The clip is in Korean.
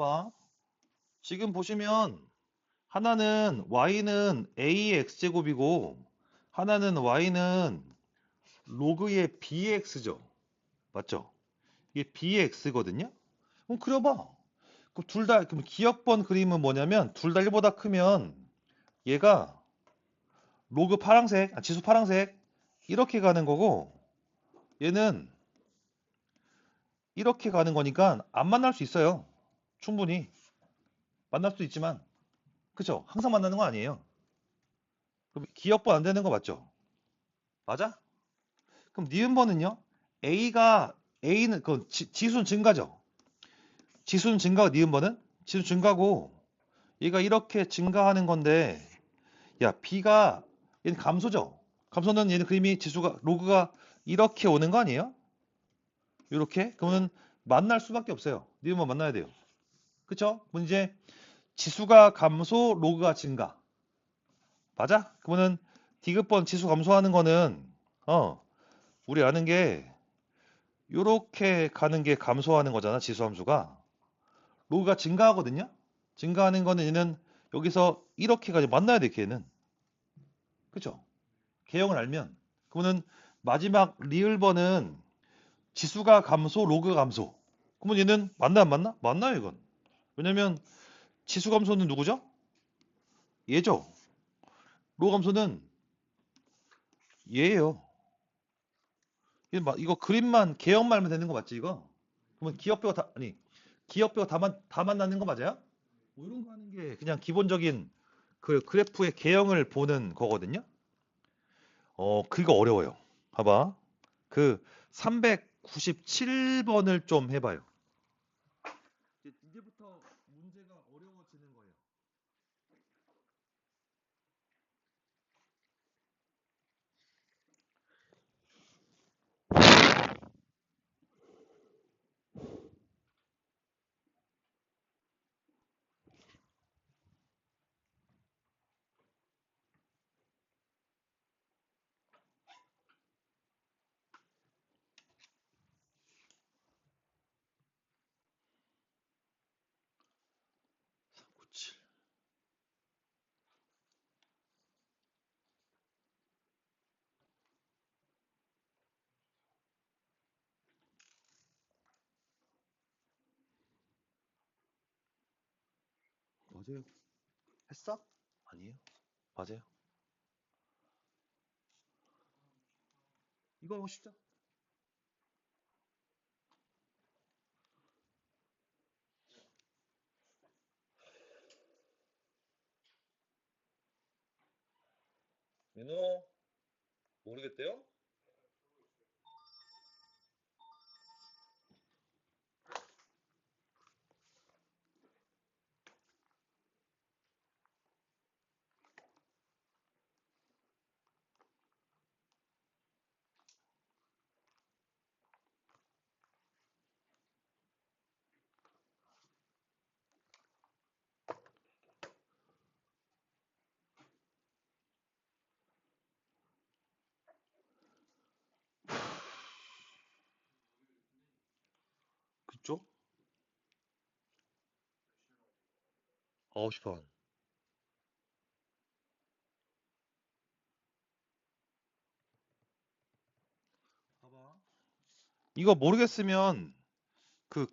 봐. 지금 보시면 하나는 y는 a의 x제곱이고 하나는 y는 로그의 bx죠. 맞죠? 이게 bx거든요. 그럼 그려봐. 그럼 둘 다 그럼 기억번 그림은 뭐냐면 둘 다 1보다 크면 얘가 로그 파랑색, 아, 지수 파랑색 이렇게 가는 거고 얘는 이렇게 가는 거니까 안 만날 수 있어요. 충분히 만날 수도 있지만 그쵸? 항상 만나는 거 아니에요. 그럼 기억번 안 되는 거 맞죠? 맞아? 그럼 니은번은요? A가 A는 그 지, 지수는 증가죠. 지수는 증가가 니은번은 지수 증가고 얘가 이렇게 증가하는 건데 야 B가 얘는 감소죠. 감소는 얘는 그림이 지수가 로그가 이렇게 오는 거 아니에요? 이렇게 그러면 만날 수밖에 없어요. 니은번 만나야 돼요. 그쵸? 이제 지수가 감소, 로그가 증가. 맞아? 그러면은 디귿번 지수 감소하는 거는 어 우리 아는 게 요렇게 가는 게 감소하는 거잖아 지수 함수가 로그가 증가하거든요 증가하는 거는 얘는 여기서 이렇게 가지 만나야 돼 걔는 그쵸 개형을 알면 그러면 마지막 리을번은 지수가 감소 로그가 감소 그러면 얘는 만나 안 만나? 만나요 이건 왜냐면 지수 감소는 누구죠? 얘죠 로그 감소는 얘예요 이거, 그림만 개형만 하면 되는 거 맞지 이거? 그러면 기억표가 다 아니 기억표가 다, 만, 다 만나는 거 맞아요? 뭐 이런 거 하는 게 그냥 기본적인 그 그래프의 개형을 보는 거거든요. 어 그거 어려워요. 봐봐 그 397번을 좀 해봐요. 이제부터 문제가 어려워지는 거예요. 맞아요. 했어? 아니에요. 맞아요. 이거 하고 싶죠? 민호 모르겠대요? 그쪽? 9시 반. 봐봐. 이거 모르겠으면